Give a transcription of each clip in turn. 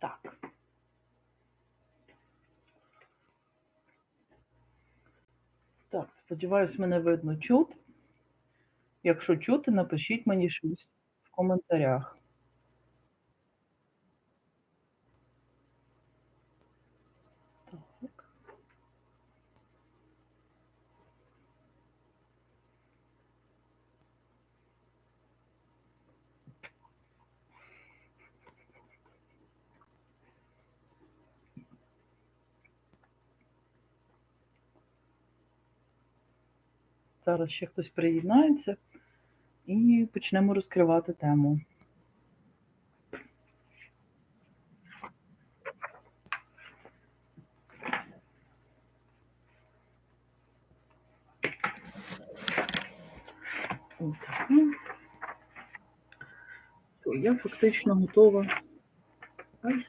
Так. Так, сподіваюсь, мене видно чути. Якщо чути, напишіть мені щось в коментарях. Зараз ще хтось приєднається і почнемо розкривати тему. Все, я фактично готова. Ай,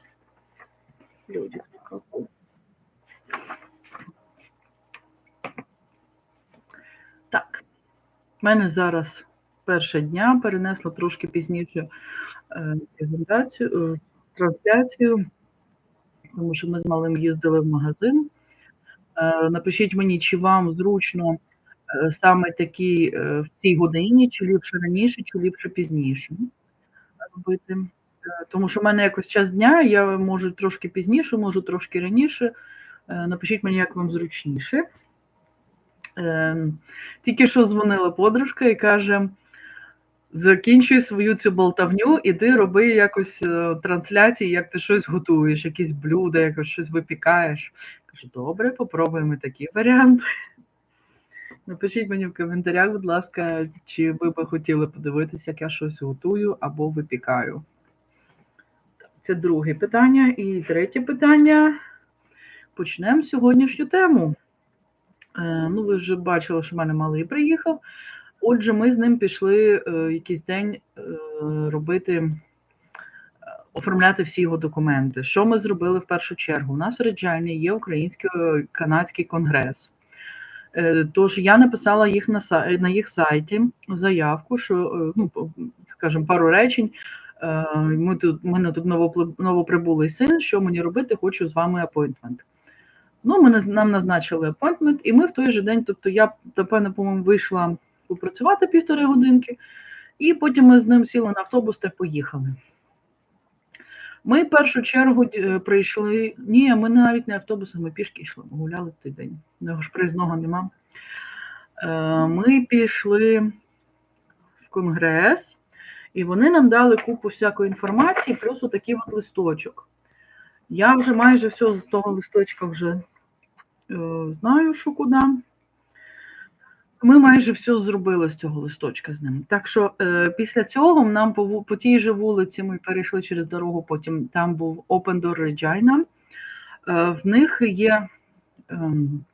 люди, какой. Так, мене зараз перше дня, перенесла трошки пізніше е, презентацію, е, трансляцію, тому що ми з малим їздили в магазин. Е, Напишіть мені, чи вам зручно саме такі в цій годині, чи ліпше раніше, чи ліпше пізніше робити. Тому що в мене якось час дня, я можу трошки пізніше, можу трошки раніше. Напишіть мені, як вам зручніше. Е, Тільки що дзвонила подружка і каже: закінчуй свою цю болтавню, іди роби якось е, трансляції, як ти щось готуєш, якісь блюда, якось щось випікаєш. Кажу, добре, попробуємо такий варіант. Напишіть мені в коментарях, будь ласка, чи ви би хотіли подивитися, як я щось готую або випікаю. Це друге питання. І третє питання. Почнемо сьогоднішню тему. Е, Ну, ви вже бачили, що в мене малий приїхав. Отже, ми з ним пішли е, якийсь день е, робити, оформляти всі його документи. Що ми зробили в першу чергу? У нас в Реджайні є український канадський конгрес. Тож я написала їх на на їх сайті заявку, що ну, скажімо, пару речень. Ми тут, мене тут новоприбулий син. Що мені робити? Хочу з вами апойнтмент. Ну, ми нам назначили апойнтмент, і ми в той же день, тобто я, напевно, по-моєму, вийшла попрацювати півтори годинки, і потім ми з ним сіли на автобус та поїхали. Ми в першу чергу е, прийшли. Ні, ми навіть не автобусом, ми пішки йшли, ми гуляли в той день. У нього ж проїзного нема. Е, Ми пішли в конгрес, і вони нам дали купу всякої інформації, плюс такий от листочок. Я вже майже все з того листочка вже знаю, що куди. Ми майже все зробили з цього листочка з ним. Так що е, після цього нам по, по тій же вулиці ми перейшли через дорогу, потім там був Open Door Regina. Е, в них є, ем,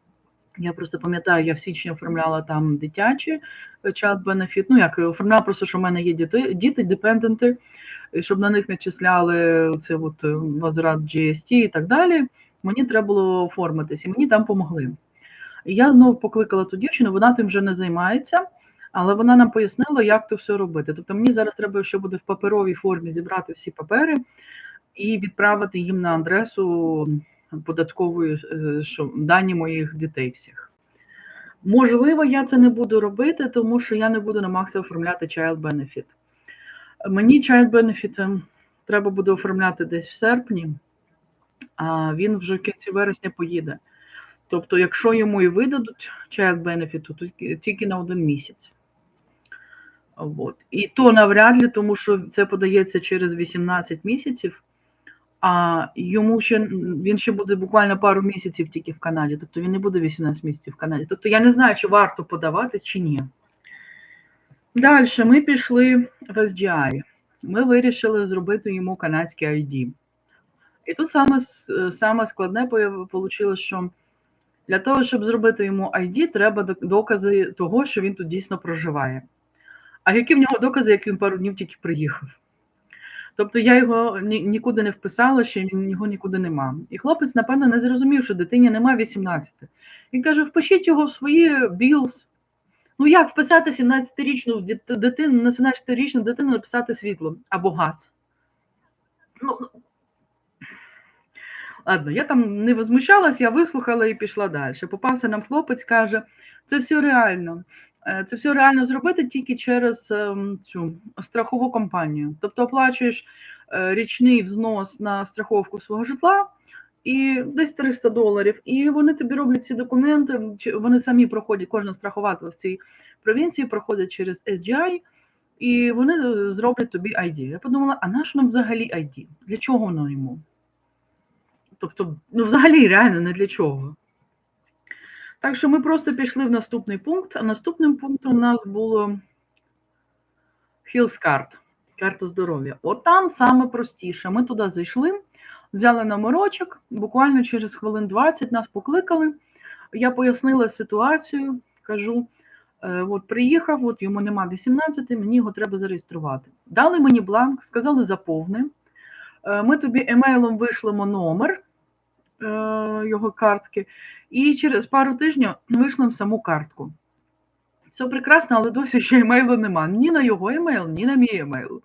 я просто пам'ятаю, я в січні оформляла там дитячі е, child benefit. Ну, як е, оформляла просто, що в мене є діти, діти, депенденти, щоб на них не числяли це от е, возврат GST і так далі. Мені треба було оформитись, і мені там помогли. І я знову покликала ту дівчину, вона тим вже не займається, але вона нам пояснила, як то все робити. Тобто мені зараз треба, ще буде в паперовій формі зібрати всі папери і відправити їм на адресу податкової е, що, дані моїх дітей всіх. Можливо, я це не буду робити, тому що я не буду на Максі оформляти Child Benefit. Мені Child Benefit ем, треба буде оформляти десь в серпні, а він вже в кінці вересня поїде. Тобто, якщо йому і видадуть child benefit, то тільки- на один місяць. От. І то навряд ли, тому що це подається через 18 місяців, а йому ще він ще буде буквально пару місяців тільки в Канаді. Тобто він не буде 18 місяців в Канаді. Тобто я не знаю, чи варто подавати, чи ні. Далі ми пішли в SGI. Ми вирішили зробити йому канадський ID. І тут саме, саме складне вийшло, що для того, щоб зробити йому ID, треба докази того, що він тут дійсно проживає. А які в нього докази, як він пару днів тільки приїхав? Тобто я його ні- нікуди не вписала, ще його нікуди нема. І хлопець, напевно, не зрозумів, що дитині нема 18. Він каже: впишіть його в свої білз. Ну як вписати 17-річну дитину, на 17-річну дитину написати світло або газ? Ну, Ладно, я там не возмущалась, я вислухала і пішла далі. Попався нам хлопець, каже: це все реально. Це все реально зробити тільки через цю страхову компанію. Тобто оплачуєш е, річний взнос на страховку свого житла і десь 300 доларів. І вони тобі роблять ці документи. Вони самі проходять, кожна страхователь в цій провінції проходить через SGI, і вони е, зроблять тобі ID. Я подумала, а наш нам взагалі ID? Для чого воно йому? Тобто, ну, взагалі, реально, не для чого. Так що ми просто пішли в наступний пункт, а наступним пунктом у нас було Health карта здоров'я. От там саме простіше. Ми туди зайшли, взяли номерочок, буквально через хвилин 20 нас покликали. Я пояснила ситуацію, кажу: е, от приїхав, от йому нема 18, мені його треба зареєструвати. Дали мені бланк, сказали заповни. Е, Ми тобі емейлом вишлемо номер його картки, і через пару тижнів вишлемо саму картку. Все прекрасно, але досі ще емейлу нема. Ні на його емейл, ні на мій емейл.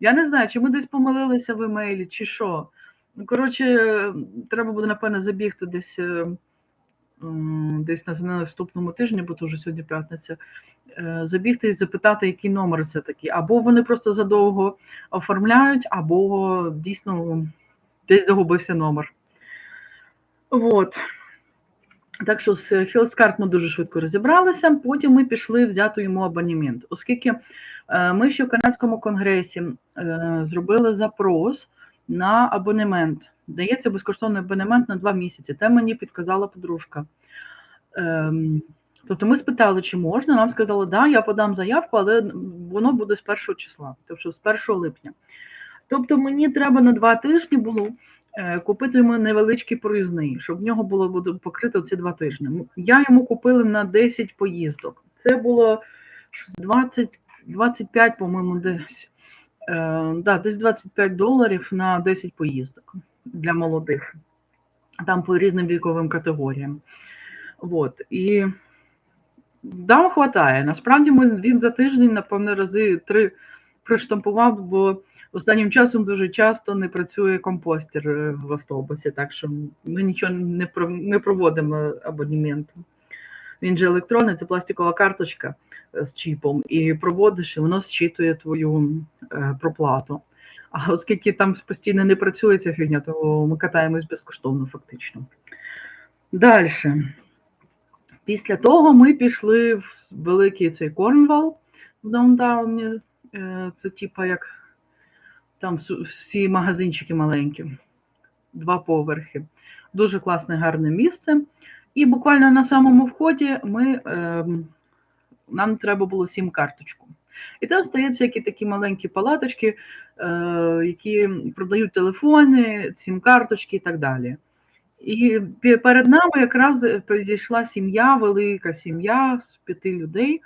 Я не знаю, чи ми десь помилилися в емейлі, чи що. Ну, коротше, треба буде, напевно, забігти десь е, десь на на наступному тижні, бо то вже сьогодні п'ятниця, е, забігти і запитати, який номер це такий. Або вони просто задовго оформляють, або дійсно десь загубився номер. От. Так що з Healthcard ми дуже швидко розібралися. Потім ми пішли взяти йому абонемент, оскільки е, ми ще в канадському конгресі е, зробили запрос на абонемент. Дається безкоштовний абонемент на два місяці. Це мені підказала подружка. Ем, Тобто ми спитали, чи можна. Нам сказали, да, я подам заявку, але воно буде з 1 числа, тобто з 1 липня. Тобто мені треба на два тижні було купити йому невеличкий проїзний, щоб в нього було покрито ці два тижні. Я йому купила на 10 поїздок. Це було щось 20, 25, по-моєму, десь. Е, да, десь 25 доларів на 10 поїздок для молодих. Там по різним віковим категоріям. От. І да, хватає. Насправді він за тиждень, напевно, рази три приштампував, бо останнім часом дуже часто не працює компостер е, в автобусі, так що ми нічого не проводимо абонементу. Він же електронний, це пластикова карточка е, з чіпом, і проводиш, і воно зчитує твою е, проплату. А оскільки там постійно не працює ця фігня, то ми катаємось безкоштовно, фактично. Далі. Після того ми пішли в великий цей Корнвал в даунтауні. Е, Це типа як там всі магазинчики маленькі, два поверхи. Дуже класне, гарне місце. І буквально на самому вході ми, ем, нам треба було сім карточку. І там стоять всякі такі маленькі палаточки, е, які продають телефони, сім-карточки і так далі. І перед нами якраз підійшла сім'я, велика сім'я з п'яти людей е,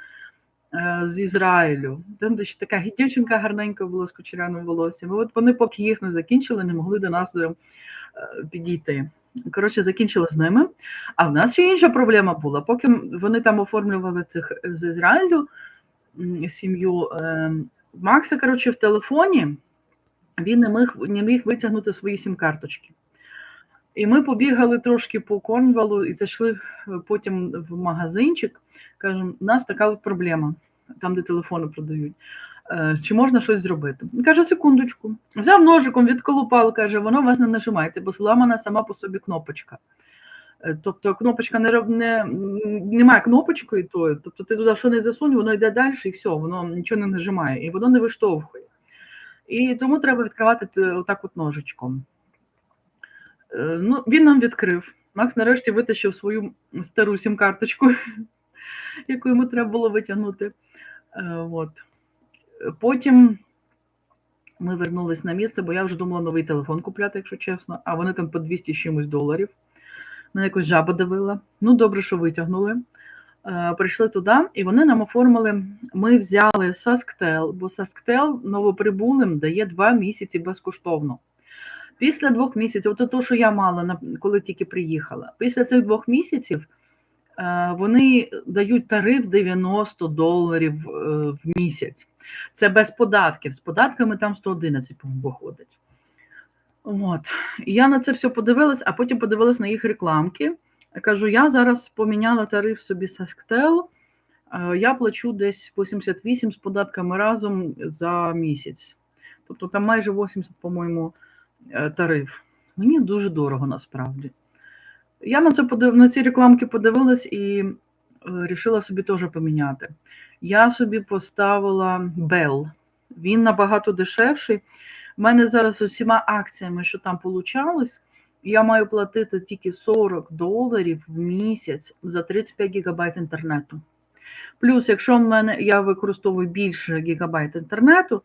з Ізраїлю. Там ще така дівчинка гарненька була з кучеряним волоссям. От вони, поки їх не закінчили, не могли до нас е, підійти. Коротше, закінчили з ними. А в нас ще інша проблема була. Поки вони там оформлювали цих з Ізраїлю сім'ю е, Макса, коротше, в телефоні він не міг, не міг витягнути свої сім-карточки. І ми побігали трошки по Корнвалу і зайшли е, потім в магазинчик. Кажемо, у нас така проблема, там, де телефони продають. Е, Чи можна щось зробити? Він каже, секундочку. Взяв ножиком, відколупав, каже, воно у вас не нажимається, бо зламана сама по собі кнопочка. Е, Тобто кнопочка не, не немає кнопочкою тої, тобто ти туди що не засунь, воно йде далі і все, воно нічого не нажимає, і воно не виштовхує. І тому треба відкривати отак от ножичком. Е, Ну, він нам відкрив. Макс нарешті витащив свою стару сім-карточку, яку йому треба було витягнути. Е, От. Потім ми вернулись на місце, бо я вже думала новий телефон купляти, якщо чесно, а вони там по 200 чимось доларів. Мене якось жаба давила. Ну, добре, що витягнули. Е, Прийшли туди, і вони нам оформили. Ми взяли Сасктел, бо Сасктел новоприбулим дає два місяці безкоштовно. Після двох місяців, то те, що я мала, коли тільки приїхала, після цих двох місяців е, вони дають тариф 90 доларів е, в місяць. Це без податків. З податками там 111 по-моєму, виходить. От. Я на це все подивилась, а потім подивилась на їх рекламки. Кажу: я зараз поміняла тариф собі Sasktel, е, я плачу десь 88 з податками разом за місяць. Тобто там майже 80, по-моєму, тариф. Мені дуже дорого насправді. Я на це подив... на ці рекламки подивилась і вирішила собі теж поміняти. Я собі поставила Bell. Він набагато дешевший. У мене зараз з усіма акціями, що там получалось, я маю платити тільки 40 доларів в місяць за 35 гігабайт інтернету. Плюс, якщо в мене я використовую більше гігабайт інтернету,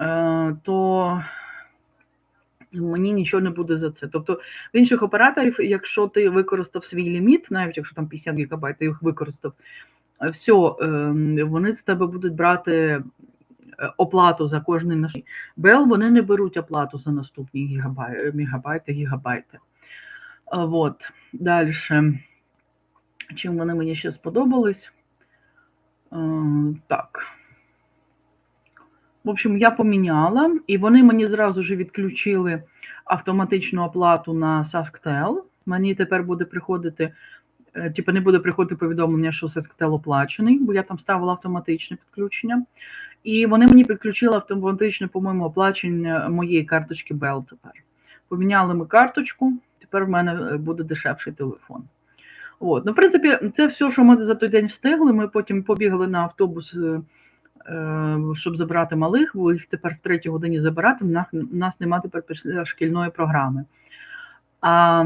е, то мені нічого не буде за це. Тобто в інших операторів, якщо ти використав свій ліміт, навіть якщо там 50 гігабайт, ти їх використав, все, вони з тебе будуть брати е, оплату за кожний наш Бел, вони не беруть оплату за наступні гігабайти, мегабайти, гігабайти. От, далі. Чим вони мені ще сподобались? Е, так. В общем, я поміняла, і вони мені зразу ж відключили автоматичну оплату на SaskTel. Мені тепер буде приходити, типу не буде приходити повідомлення, що SaskTel оплачений, бо я там ставила автоматичне підключення. І вони мені підключили автоматичне, по-моєму, оплачення моєї карточки Bell тепер. Поміняли ми карточку, тепер в мене буде дешевший телефон. От. Ну, в принципі, це все, що ми за той день встигли. Ми потім побігли на автобус. Щоб забрати малих, бо їх тепер в третій годині забирати, у нас немає тепер шкільної програми. А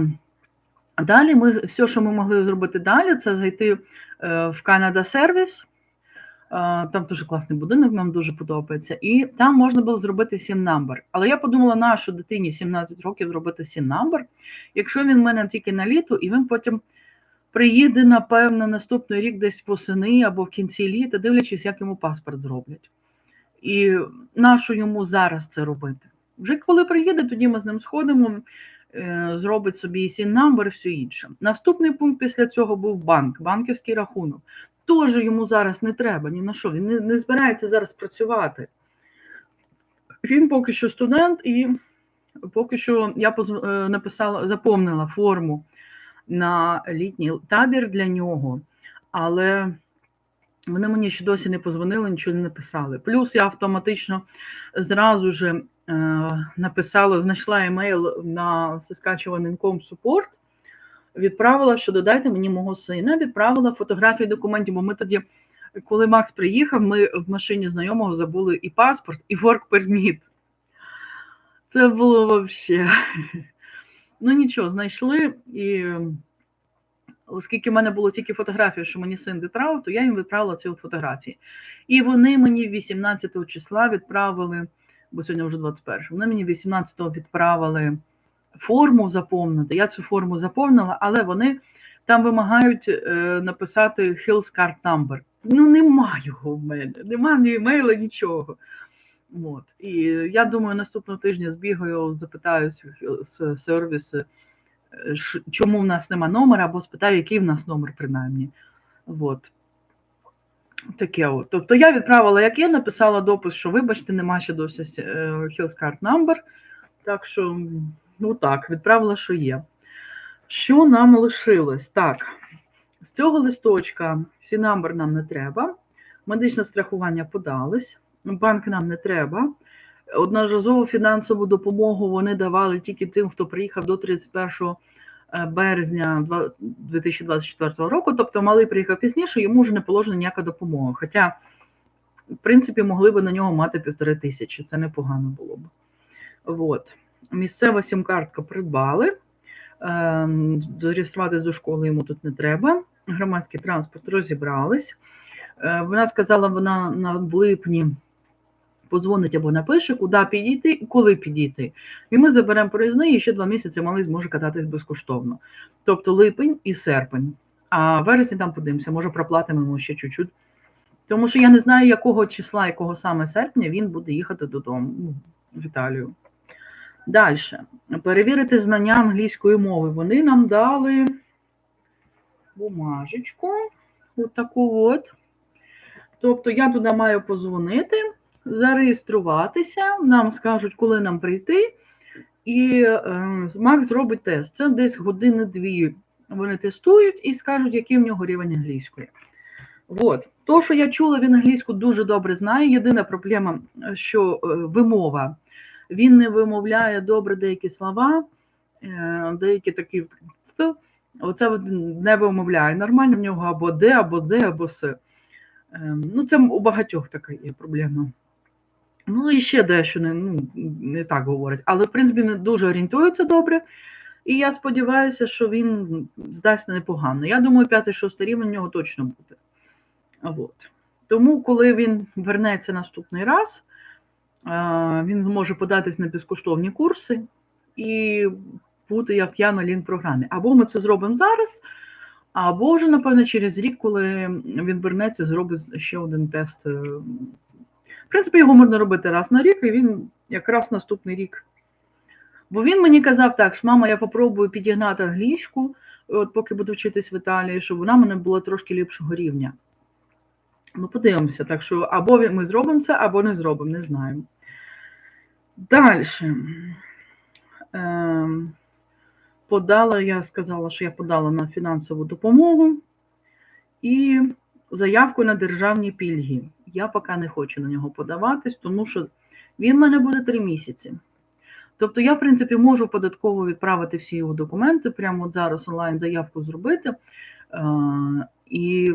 далі ми все, що ми могли зробити далі, це зайти в Canada Service. Там дуже класний будинок, нам дуже подобається. І там можна було зробити SIN number. Але я подумала, нашу дитині 17 років зробити SIN number, якщо він в мене тільки на літо, і він потім приїде, напевно, наступний рік десь восени або в кінці літа, дивлячись, як йому паспорт зроблять. І нащо йому зараз це робити? Вже коли приїде, тоді ми з ним сходимо, зробить собі сін number і все інше. Наступний пункт після цього був банк, банківський рахунок. Теж йому зараз не треба ні на що. Він не, не збирається зараз працювати. Він поки що студент, і поки що я написала, заповнила форму на літній табір для нього, але вони мені ще досі не позвонили, нічого не написали. Плюс я автоматично зразу ж е, написала, знайшла емейл на Saskatchewan.com support, відправила, що додайте мені мого сина, відправила фотографії документів, бо ми тоді, коли Макс приїхав, ми в машині знайомого забули і паспорт, і work permit. Це було взагалі. Ну нічого, знайшли, і оскільки в мене було тільки фотографія, що мені син відправив, то я їм відправила ці фотографії. І вони мені 18 числа відправили, бо сьогодні вже 21, вони мені 18-го відправили форму заповнити. Я цю форму заповнила, але вони там вимагають е, написати Hills Card Number. Ну, нема його в мене, нема ні емейла, нічого. От. І я думаю, наступного тижня збігаю, запитаю з сервісу, чому в нас нема номера, або спитаю, який в нас номер, принаймні. От. Таке от. Тобто я відправила, як є, написала допис, що, вибачте, нема ще досі Hills Card Number. Так що, ну так, відправила, що є. Що нам лишилось? Так, з цього листочка всі number нам не треба. Медичне страхування подались банк нам не треба. Одноразову фінансову допомогу вони давали тільки тим, хто приїхав до 31 е, березня 2024 року. Тобто, малий приїхав пізніше, йому вже не положена ніяка допомога. Хоча, в принципі, могли б на нього мати півтори тисячі. Це непогано було б. От. Місцева сім-картка придбали. Ем, Зареєструватися до школи йому тут не треба. Громадський транспорт розібрались. Е, вона сказала, вона на липні позвонить або напише, куди підійти і коли підійти. І ми заберемо проїзний, і ще два місяці малий зможе кататись безкоштовно. Тобто липень і серпень. А вересні там подивимося, може проплатимо ще чуть-чуть. Тому що я не знаю, якого числа, якого саме серпня він буде їхати додому ну, в Італію. Далі. Перевірити знання англійської мови. Вони нам дали бумажечку. От от. Тобто я туди маю позвонити зареєструватися, нам скажуть, коли нам прийти, І е, Макс зробить тест. Це десь години-дві. Вони тестують і скажуть, який в нього рівень англійської. От. То, що я чула, він англійську дуже добре знає. Єдина проблема, що е, вимова. Він не вимовляє добре деякі слова, е, деякі такі оце не вимовляє. Нормально в нього або де, або зе, або с. Е, Ну, це у багатьох така є проблема. Ну і ще дещо не, ну, не так говорить. Але, в принципі, не дуже орієнтується добре. І я сподіваюся, що він здасть непогано. Я думаю, 5-6 рівень у нього точно буде. От. Тому, коли він вернеться наступний раз, він зможе податись на безкоштовні курси і бути як я на лінк-програмі. Або ми це зробимо зараз, або вже, напевно, через рік, коли він вернеться, зробить ще один тест. В принципі, його можна робити раз на рік, і він якраз наступний рік. Бо він мені казав так, що мама, я попробую підігнати англійську, от поки буду вчитись в Італії, щоб вона мене була трошки ліпшого рівня. Ну, подивимося, так що або ми зробимо це, або не зробимо, не знаю. Далі. Ем, подала, я сказала, що я подала на фінансову допомогу і заявку на державні пільги. Я поки не хочу на нього подаватись, тому що він в мене буде три місяці. Тобто я, в принципі, можу податково відправити всі його документи, прямо от зараз онлайн заявку зробити е, і,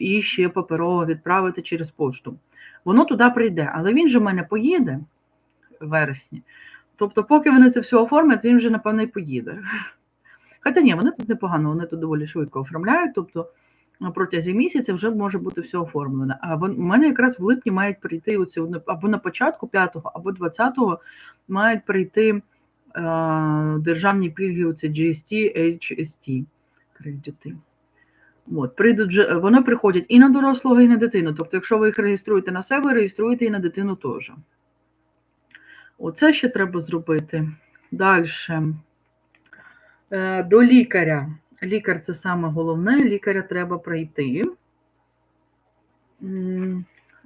і ще паперово відправити через пошту. Воно туди прийде, але він же в мене поїде в вересні. Тобто, поки вони це все оформлять, він вже, напевно, і поїде. Хоча ні, вони тут непогано, вони тут доволі швидко оформляють. Тобто протязі місяця вже може бути все оформлено. А в мене якраз в липні мають прийти оці, або на початку 5-го, або 20-го мають прийти е, державні пільги, оці GST, HST кредити. От, прийдуть вони приходять і на дорослого, і на дитину. Тобто, якщо ви їх реєструєте на себе, реєструєте і на дитину теж. Оце ще треба зробити. Далі. Е, До лікаря. Лікар це саме головне, лікаря треба пройти.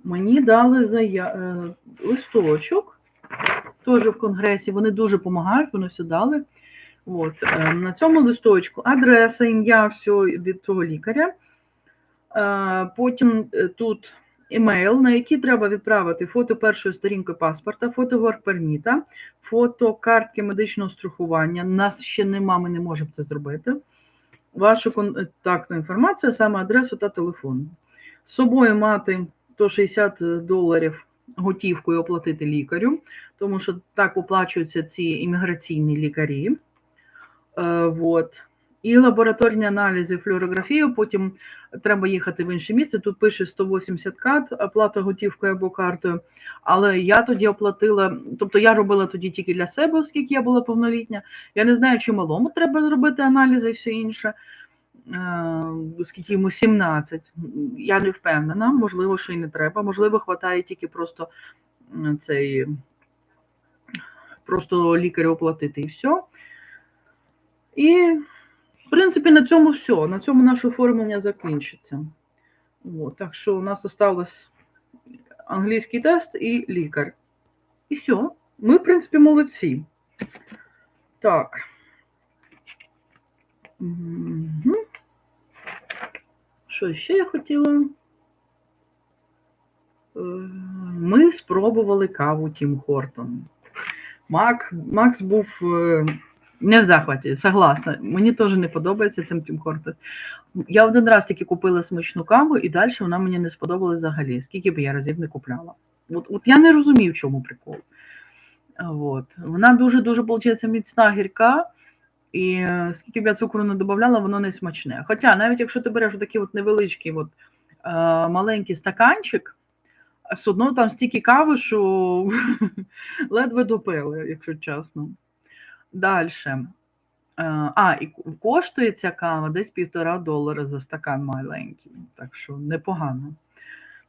Мені дали зая... е, листочок, теж в конгресі. Вони дуже допомагають, вони все дали. От, е, на цьому листочку адреса, ім'я, все від цього лікаря. Е, Потім тут емейл, на який треба відправити фото першої сторінки паспорта, фото воркперміта, фото картки медичного страхування. Нас ще нема, ми не можемо це зробити. Вашу контактну інформацію, саме адресу та телефон. З собою мати 160 доларів готівкою оплатити лікарю, тому що так оплачуються ці імміграційні лікарі. Е, вот. І лабораторні аналізи, флюорографію, потім треба їхати в інше місце. Тут пише 180 кат, оплата готівкою або картою. Але я тоді оплатила, тобто я робила тоді тільки для себе, оскільки я була повнолітня. Я не знаю, чи малому треба зробити аналізи і все інше, е, оскільки йому 17. Я не впевнена, можливо, що і не треба. Можливо, хватає тільки просто цей просто лікарю оплатити і все. І в принципі, на цьому все. На цьому наше оформлення закінчиться. От, так що у нас осталось англійський тест і лікар. І все. Ми, в принципі, молодці. Так. Що ще я хотіла? Е, ми спробували каву Тім Хортон. Мак, Макс був. Не в захваті, согласна. Мені теж не подобається цим Тім Хортес. Я один раз тільки купила смачну каву, і далі вона мені не сподобалась взагалі, скільки б я разів не купляла. От от я не розумію, в чому прикол. От. Вона дуже-дуже, міцна гірка, і е, скільки б я цукру не додавала, воно не смачне. Хоча, навіть якщо ти береш такий от невеличкий от, е, маленький стаканчик, все одно там стільки кави, що ледве допили, якщо чесно. Далі. А, і коштує ця кава десь півтора долара за стакан маленький. Так що непогано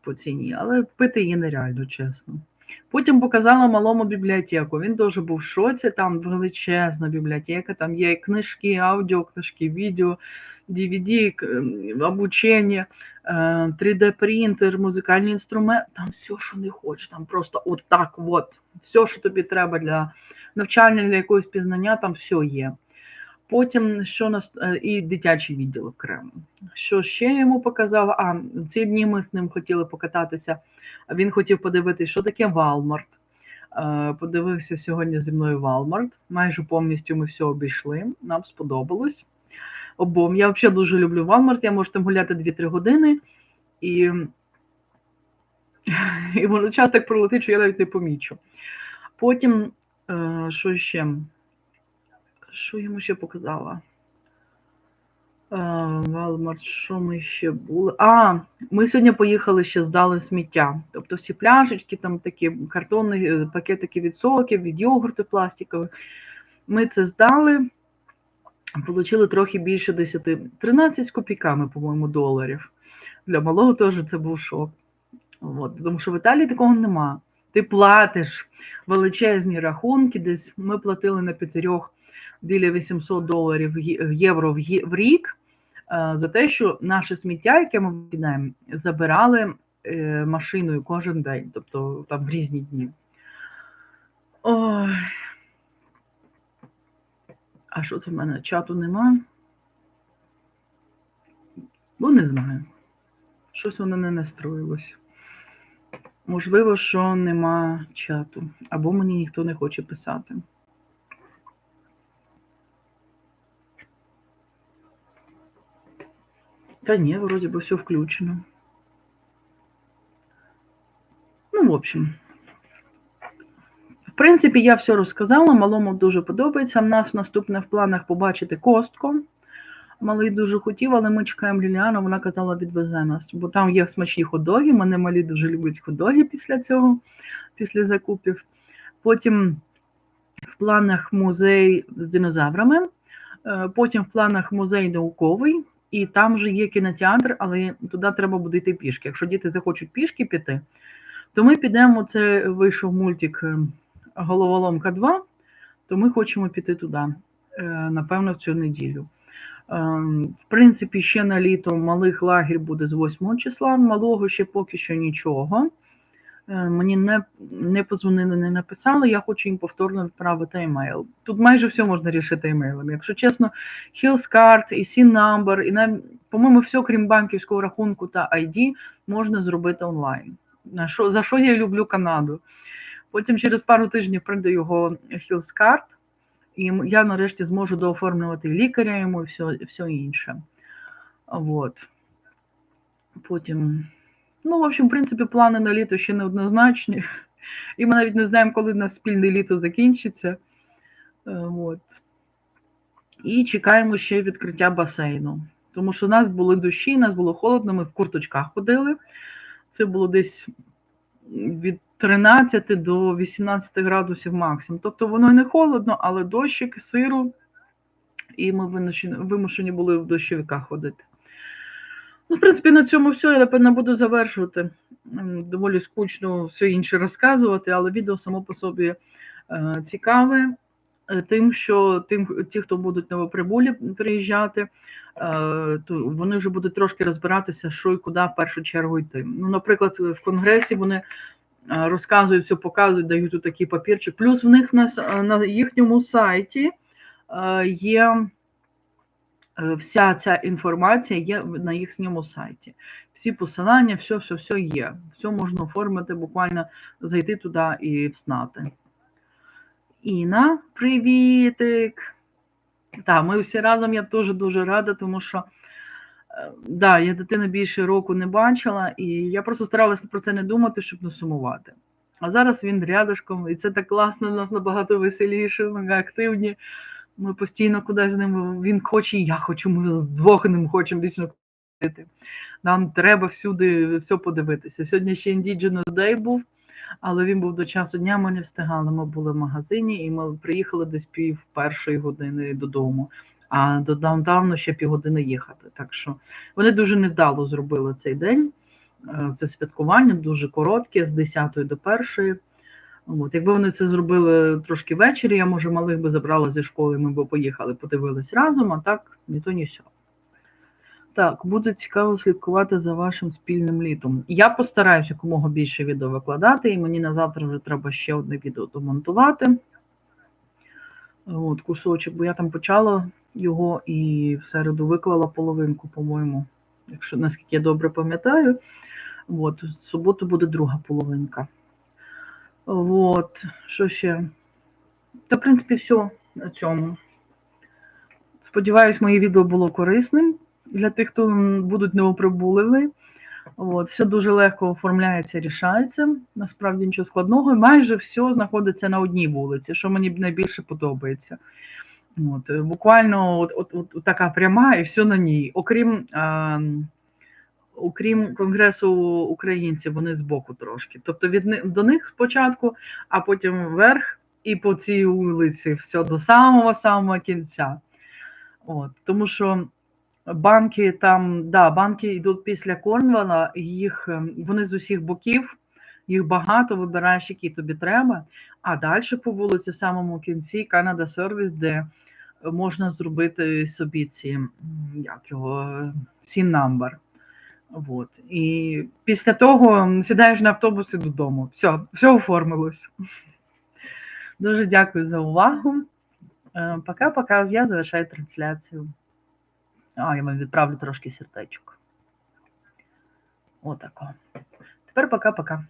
по ціні, але пити її нереально, чесно. Потім показала малому бібліотеку. Він теж був в шоці, там величезна бібліотека, там є книжки, аудіокнижки, відео, DVD, обучення, 3D-принтер, музикальні інструменти, там все, що не хочеш, там просто отак от, все, що тобі треба для навчання для якогось пізнання, там все є. Потім що нас е, і дитячий відділ окремо. Що ще йому показала? А ці дні ми з ним хотіли покататися. Він хотів подивитися, що таке Walmart. Е, Подивився сьогодні зі мною Walmart. Майже повністю ми все обійшли. Нам сподобалось. Обом. Я взагалі дуже люблю Walmart. Я можу там гуляти 2-3 години, і, і воно час так пролетить, що я навіть не помічу. Потім, що ще? Що йому ще показала? Валмарт, що ми ще були? А, ми сьогодні поїхали ще здали сміття. Тобто всі пляшечки, там такі картонні е, пакетики від соків, від йогурту пластикових. Ми це здали, отримали трохи більше 10, 13 з копійками, по-моєму, доларів. Для малого теж це був шок. От, тому що в Італії такого нема. Ти платиш величезні рахунки, десь ми платили на п'ятирьох біля 800 доларів євро в рік е, за те, що наше сміття, яке ми викидаємо, забирали е, машиною кожен день, тобто там в різні дні. Ой. А що це в мене? Чату нема? Ну, не знаю. Щось воно не настроїлось. Можливо, що нема чату, або мені ніхто не хоче писати. Та ні, вроді би все включено. Ну, в общем. В принципі, я все розказала, малому дуже подобається. У нас наступне в планах побачити костку. Малий дуже хотів, але ми чекаємо Ліліану, вона казала, відвезе нас, бо там є смачні ходоги. Мене малі дуже люблять ходоги після цього, після закупів. Потім в планах музей з динозаврами, е, потім в планах музей науковий, і там вже є кінотеатр, але туди треба буде йти пішки. Якщо діти захочуть пішки піти, то ми підемо. Це вийшов мультик е, Головоломка 2, то ми хочемо піти туди, е, напевно, в цю неділю. Ем, В принципі, ще на літо малих лагерь буде з 8 числа, малого ще поки що нічого. Е, Мені не, не позвонили, не написали, я хочу їм повторно відправити емейл. Тут майже все можна рішити емейлом. Якщо чесно, Hillscard і C-Number, і навіть, по-моєму, все, крім банківського рахунку та ID, можна зробити онлайн. На що, за що я люблю Канаду? Потім через пару тижнів прийде його Hillscard, і я нарешті зможу дооформлювати лікаря йому і все, все інше. Вот. Потім. Ну, в общем, в принципі, плани на літо ще неоднозначні. І ми навіть не знаємо, коли нас спільне літо закінчиться. Е, От. І чекаємо ще відкриття басейну. Тому що у нас були дощі, нас було холодно, ми в курточках ходили. Це було десь від 13 до 18 градусів максимум. Тобто воно не холодно, але дощик, сиру, і ми вимушені, були в дощовиках ходити. Ну, в принципі, на цьому все. Я напевно буду завершувати. Доволі скучно все інше розказувати, але відео само по собі е, цікаве. е, Тим, що тим, ті, хто будуть новоприбулі приїжджати, то вони вже будуть трошки розбиратися, що і куди в першу чергу йти. Ну, наприклад, в конгресі вони е, розказують, все показують, дають такий папірчик. Плюс в них на, на їхньому сайті е, є е, вся ця інформація є на їхньому сайті. Всі посилання, все, все, все є. Все можна оформити, буквально зайти туди і взнати. Іна, привітик! Так, ми всі разом, я теж дуже рада, тому що е, да, я дитину більше року не бачила, і я просто старалася про це не думати, щоб не сумувати. А зараз він рядышком, і це так класно, у нас набагато веселіше, ми активні. Ми постійно кудись з ним. Він хоче, і я хочу, ми з двох ним хочемо вічно ходити. Нам треба всюди все подивитися. Сьогодні ще Indigenous Day був, але він був до часу дня, ми не встигали. Ми були в магазині і ми приїхали десь пів першої години додому. А до даунтауну ще півгодини їхати. Так що вони дуже невдало зробили цей день. Е, Це святкування дуже коротке, з 10 до 1. От, якби вони це зробили трошки ввечері, я може малих би забрала зі школи, ми б поїхали, подивились разом, а так ні то, ні сьо. Так, буде цікаво слідкувати за вашим спільним літом. Я постараюся якомога більше відео викладати, і мені на завтра вже треба ще одне відео домонтувати. От, кусочок, бо я там почала його і в середу виклала половинку, по-моєму, якщо наскільки я добре пам'ятаю. От, в суботу буде друга половинка. От, що ще? Та, в принципі, все на цьому. Сподіваюсь, моє відео було корисним для тих, хто будуть новоприбулими. От, все дуже легко оформляється, рішається. Насправді нічого складного. Майже все знаходиться на одній вулиці, що мені найбільше подобається. От, буквально от, от, от, така пряма і все на ній. Окрім, а, окрім Конгресу українців, вони збоку трошки. Тобто від до них спочатку, а потім вверх і по цій вулиці все до самого самого кінця. От, тому що банки там, да, банки йдуть після Корнвала, їх ем, вони з усіх боків, їх багато, вибираєш, які тобі треба. А далі по вулиці, в самому кінці, Canada Service, де можна зробити собі ці, як його, сін number. От. І після того сідаєш на автобус і додому. Все, все оформилось. Дуже дякую за увагу. Е, Пока-пока. Я завершаю трансляцію. А, я вам відправлю трошки сердечок. Отако. Тепер пока-пока.